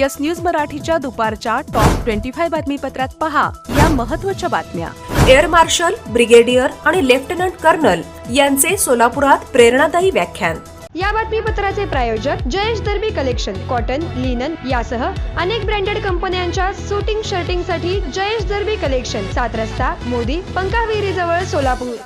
Yes news मराठीच्या दुपारच्या top twenty five बातमीपत्रात पहा या महत्त्वाच्या बातम्या. एअर मार्शल ब्रिगेडियर आणि लेफ्टनंट कर्नल यांचे सोलापुरात प्रेरणादायी व्याख्यान. या बातमीपत्राचे प्रायोजक Jayesh Darbi collection cotton linen यासह अनेक ब्रँडेड कंपन्यांच्या सुटिंग शर्टिंगसाठी जयेश दर्बी कलेक्शन सात रस्ता मोदी पंकाविहिरी जवळ सोलापूर.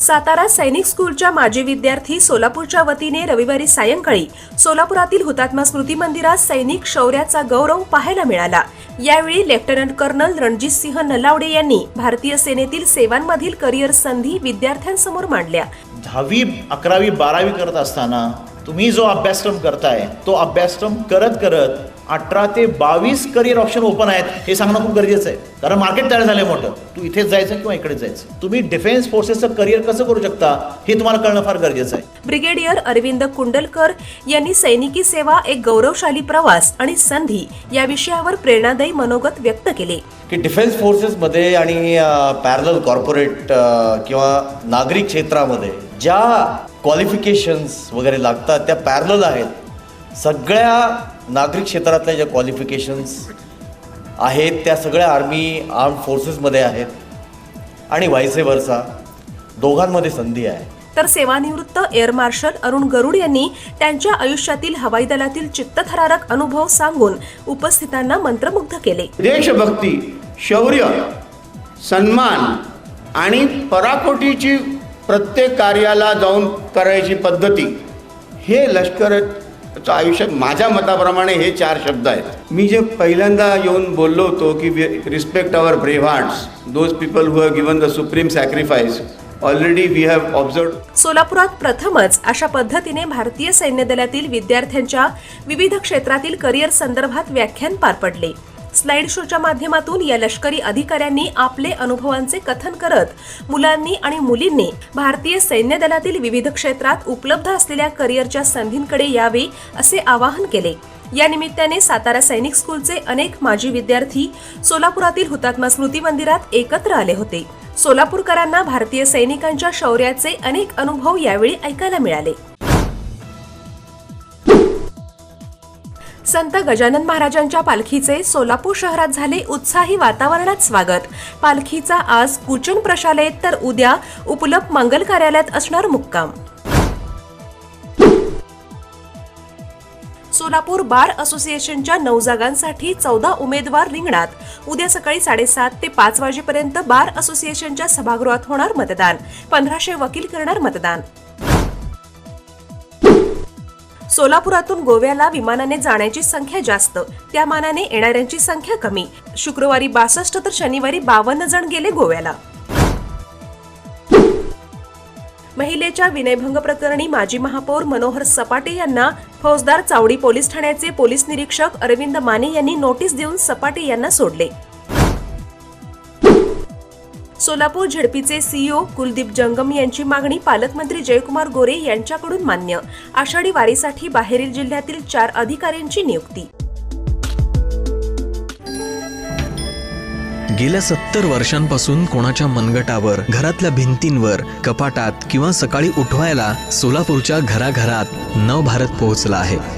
सातारा सैनिक स्कूलच्या माजी विद्यार्थी सोलापूरच्या वतीने रविवारी सायंकाळी सोलापुरातील हुतात्मा स्मृती मंदिरात सैनिक शौर्याचा गौरव पाहायला मिळाला. यावेळी लेफ्टनंट कर्नल रणजित सिंह नलावडे यांनी भारतीय सेनेतील सेवांमधील करिअर संधी विद्यार्थ्यांसमोर मांडल्या. दहावी अकरावी बारावी करत असताना तुम्ही जो अभ्यासक्रम करताय तो अभ्यासक्रम करत करत अठरा ते बावीस करिअर ऑप्शन ओपन आहेत हे सांगणं खूप गरजेचं आहे. कारण मार्केट तयार झालं मोठं. तू इथेच जायचं किंवा इकडेच जायचं. तुम्ही डिफेन्स फोर्सेसचं करिअर कसं करू शकता हे तुम्हाला कळणं फार गरजेचं आहे. ब्रिगेडियर अरविंद कुंडलकर यांनी सैनिकी सेवा एक गौरवशाली प्रवास आणि संधी या विषयावर प्रेरणादायी मनोगत व्यक्त केले. की डिफेन्स फोर्सेसमध्ये आणि पॅरल कॉर्पोरेट किंवा नागरिक क्षेत्रामध्ये ज्या क्वालिफिकेशन्स वगैरे लागतात त्या पॅरल आहेत. सगळ्या नागरिक क्षेत्रातल्या ज्या क्वालिफिकेशन्स आहेत त्या सगळ्या आर्मी आर्म फोर्सेसमध्ये आहेत आणि व्हायसे वर्षा दोघांमध्ये संधी आहे. तर सेवानिवृत्त एअर मार्शल अरुण गरुड यांनी त्यांच्या आयुष्यातील हवाई दलातील चित्तथरारक अनुभव सांगून उपस्थितांना मंत्रमुग्ध केले. देशभक्ती शौर्य सन्मान आणि पराकोटीची प्रत्येक कार्याला जाऊन करायची पद्धती हे लष्कराचं आयुष्यात माझ्या मताप्रमाणे हे चार शब्द आहेत. मी जे पहिल्यांदा येऊन बोललो होतो की respect our brave hearts those people who have given the supreme sacrifice already we have observe सोलापुरात प्रथमच अशा पद्धतीने भारतीय सैन्य दलातील विद्यार्थ्यांच्या विविध क्षेत्रातील करिअर संदर्भात व्याख्यान पार पडले. स्लाइड शोच्या माध्यमातून या लष्करी अधिकाऱ्यांनी आपले अनुभवांचे कथन करत मुलांनी आणि मुलींनी भारतीय सैन्य दलातील विविध क्षेत्रात उपलब्ध असलेल्या करिअरच्या संधींकडे यावे असे आवाहन केले. या निमित्ताने सातारा सैनिक स्कूलचे अनेक माजी विद्यार्थी सोलापुरातील हुतात्मा स्मृती मंदिरात एकत्र आले होते. सोलापूरकरांना भारतीय सैनिकांच्या शौर्याचे अनेक अनुभव यावेळी ऐकायला मिळाले. संत गजानन महाराजांच्या पालखीचे सोलापूर शहरात झाले उत्साही वातावरणात स्वागत. पालखीचा आज कुचन प्रशालेत तर उद्या उपलब्ध मंगल कार्यालयात असणार मुक्काम. सोलापूर बार असोसिएशनच्या नऊ जागांसाठी चौदा उमेदवार रिंगणात. उद्या सकाळी साडेसात ते पाच वाजेपर्यंत बार असोसिएशनच्या सभागृहात होणार मतदान. पंधराशे वकील करणार मतदान. सोलापुरातून गोव्याला विमानाने जाण्याची संख्या जास्त. त्या मानाने येणाऱ्यांची संख्या कमी. शुक्रवारी बासष्ट तर शनिवारी बावन्न जण गेले गोव्याला. महिलेच्या विनयभंग प्रकरणी माजी महापौर मनोहर सपाटे यांना फौजदार चावडी पोलीस ठाण्याचे पोलीस निरीक्षक अरविंद माने यांनी नोटीस देऊन सपाटे यांना सोडले. सोलापूर झेडपीचे सीईओ कुलदीप जंगम यांची मागणी पालकमंत्री जयकुमार गोरे यांच्याकडून मान्य. आषाढी वारीसाठी बाहेरील जिल्ह्यातील चार अधिकाऱ्यांची नियुक्ती. गेल्या सत्तर वर्षांपासून कोणाच्या मनगटावर घरातल्या भिंतींवर कपाटात किंवा सकाळी उठवायला सोलापूरच्या घराघरात नवभारत पोहोचला आहे.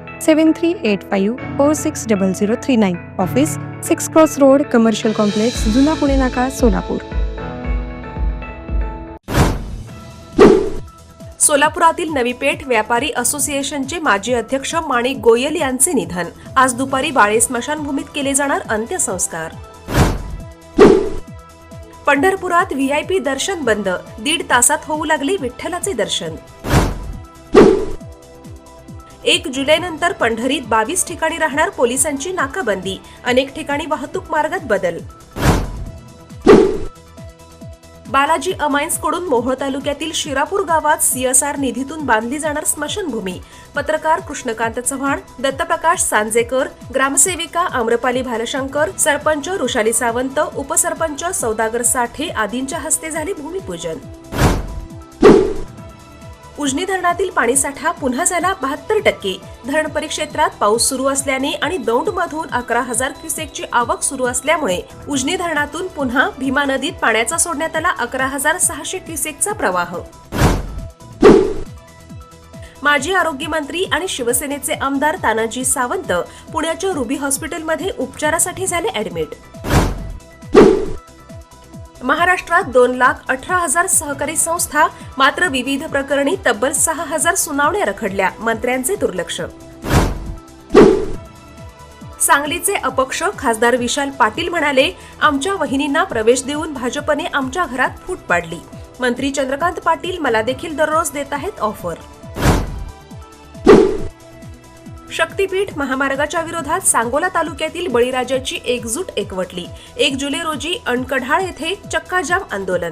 seven three eight five four six double zero three nine office six cross road commercial complex जुना पुणे नाका सोलापूर सोलापुरातील नवीपेठ व्यापारी असोसिएशनचे माजी अध्यक्ष माणिक गोयल यांचे निधन. आज दुपारी बाळे स्मशानभूमीत केले जाणार अंत्यसंस्कार. पंढरपुरात व्हीआयपी दर्शन बंद. दीड तासात होऊ लागले विठ्ठलाचे दर्शन. एक जुलैनंतर पंढरीत बावीस ठिकाणी राहणार पोलिसांची नाकाबंदी. अनेक ठिकाणी वाहतूक मार्गात बदल. बालाजी अमायन्सकडून मोहोळ तालुक्यातील शिरापूर गावात सीएसआर निधीतून बांधली जाणार स्मशानभूमी. पत्रकार कृष्णकांत चव्हाण दत्तप्रकाश सांजेकर ग्रामसेविका आम्रपाली भालशंकर सरपंच रुशाली सावंत उपसरपंच सौदागर साठे आदींच्या हस्ते झाले भूमिपूजन. उजनी धरणातील पाणीसाठा पुन्हा झाला बहात्तर टक्के. धरण परिक्षेत्रात पाऊस सुरू असल्याने आणि दौंडमधून अकरा हजार क्युसेकची आवक सुरू असल्यामुळे उजनी धरणातून पुन्हा भीमा नदीत पाण्याचा सोडण्यात आला अकरा हजार सहाशे क्युसेकचा प्रवाह. माजी आरोग्यमंत्री आणि शिवसेनेचे आमदार तानाजी सावंत पुण्याच्या रुबी हॉस्पिटलमध्ये उपचारासाठी झाले ऍडमिट महाराष्ट्रात दोन लाख अठरा हजार सहकारी संस्था मात्र विविध प्रकरणी तब्बल सहा हजार सुनावण्या रखडल्या. मंत्र्यांचे दुर्लक्ष. सांगलीचे अपक्ष खासदार विशाल पाटील म्हणाले आमच्या वहिनींना प्रवेश देऊन भाजपने आमच्या घरात फूट पाडली. मंत्री चंद्रकांत पाटील मला देखील दररोज देत आहेत ऑफर. शक्तीपीठ महामार्गाच्या विरोधात सांगोला तालुक्यातील बळीराजाची एकजूट एकवटली. एक जुलै रोजी अणकढाळ येथे चक्काजाम आंदोलन.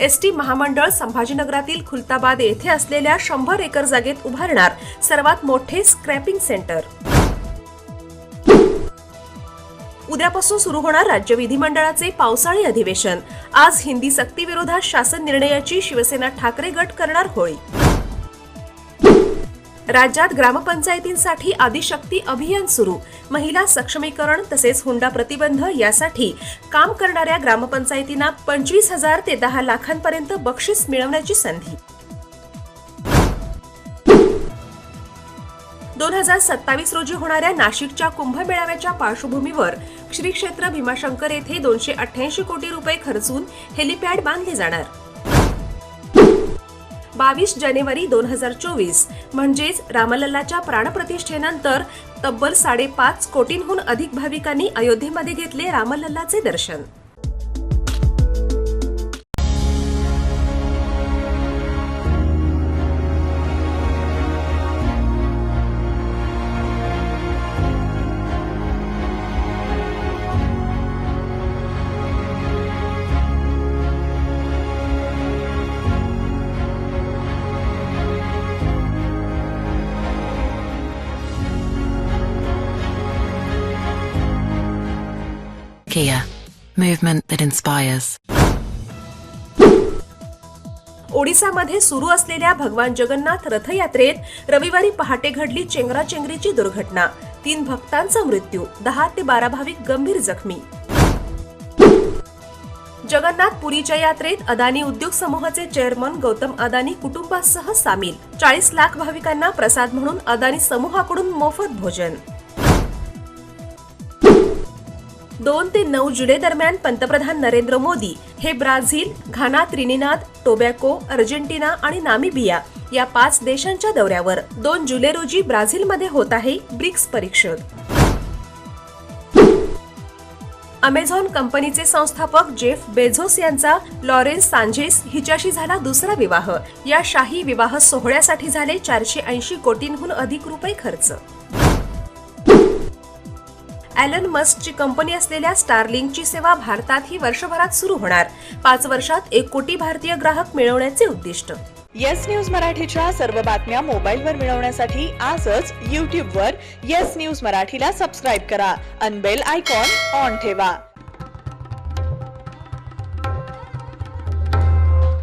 एस टी महामंडळ संभाजीनगरातील खुलताबाद येथे असलेल्या शंभर एकर जागेत उभारणार सर्वात मोठे स्क्रॅपिंग सेंटर उद्यापासून सुरू होणार राज्य विधिमंडळाचे पावसाळी अधिवेशन. आज हिंदी सक्तीविरोधात शासन निर्णयाची शिवसेना ठाकरे गट करणार होळी. राज्यात ग्रामपंचायतींसाठी आदिशक्ती अभियान सुरू. महिला सक्षमीकरण तसेच हुंडा प्रतिबंध यासाठी काम करणाऱ्या ग्रामपंचायतींना पंचवीस हजार ते दहा लाखांपर्यंत बक्षीस मिळवण्याची संधी. दोन हजार सत्तावीस रोजी होणाऱ्या नाशिकच्या कुंभमेळाव्याच्या पार्श्वभूमीवर श्री क्षेत्र भीमाशंकर येथे दोनशे अठ्ठ्याऐंशी कोटी रुपये खर्चून हेलिपॅड बांधले जाणार. बावीस जानेवारी दोन हजार चोवीस. म्हणजेच रामलल्लाच्या प्राणप्रतिष्ठेनंतर तब्बल साडेपाच कोटींहून अधिक भाविकांनी अयोध्येमध्ये घेतले रामलल्लाचे दर्शन. Kia, movement that inspires. ओडिसामध्ये सुरू असलेल्या भगवान जगन्नाथ रथयात्रेत रविवारी पहाटे घडली चेंगराचेंगरीची दुर्घटना. तीन भक्तांचा मृत्यू दहा ते बारा भाविक गंभीर जखमी. जगन्नाथ पुरीच्या यात्रेत अदानी उद्योग समूहाचे चेअरमन गौतम अदानी कुटुंबासह सामील. चाळीस लाख भाविकांना प्रसाद म्हणून अदानी समूहाकडून मोफत भोजन. दोन ते नऊ जुलै दरम्यान पंतप्रधान नरेंद्र मोदी हे Brazil Ghana Trinidad Tobago Argentina आणि नामिबिया या पाच देशांच्या दौऱ्यावर दोन जुलै रोजी ब्राझीलमध्ये होत आहे ब्रिक्स परिषद. अमेझॉन कंपनीचे संस्थापक जेफ बेझोस यांचा लॉरेन्स सांझेस हिच्याशी झाला दुसरा विवाह. या शाही विवाह सोहळ्यासाठी झाले चारशे ऐंशी कोटींहून अधिक रुपये खर्च. ॲलन मस्कची कंपनी असलेल्या स्टारलिंकची सेवा भारतातही वर्षभरात सुरू होणार. पाच वर्षात एक कोटी भारतीय ग्राहक मिळवण्याचे उद्दिष्ट. येस न्यूज मराठीच्या सर्व बातम्या मोबाईलवर मिळवण्यासाठी आजच यूट्यूबवर येस न्यूज मराठीला सबस्क्राईब करा. अनबेल आयकॉन ऑन ठेवा.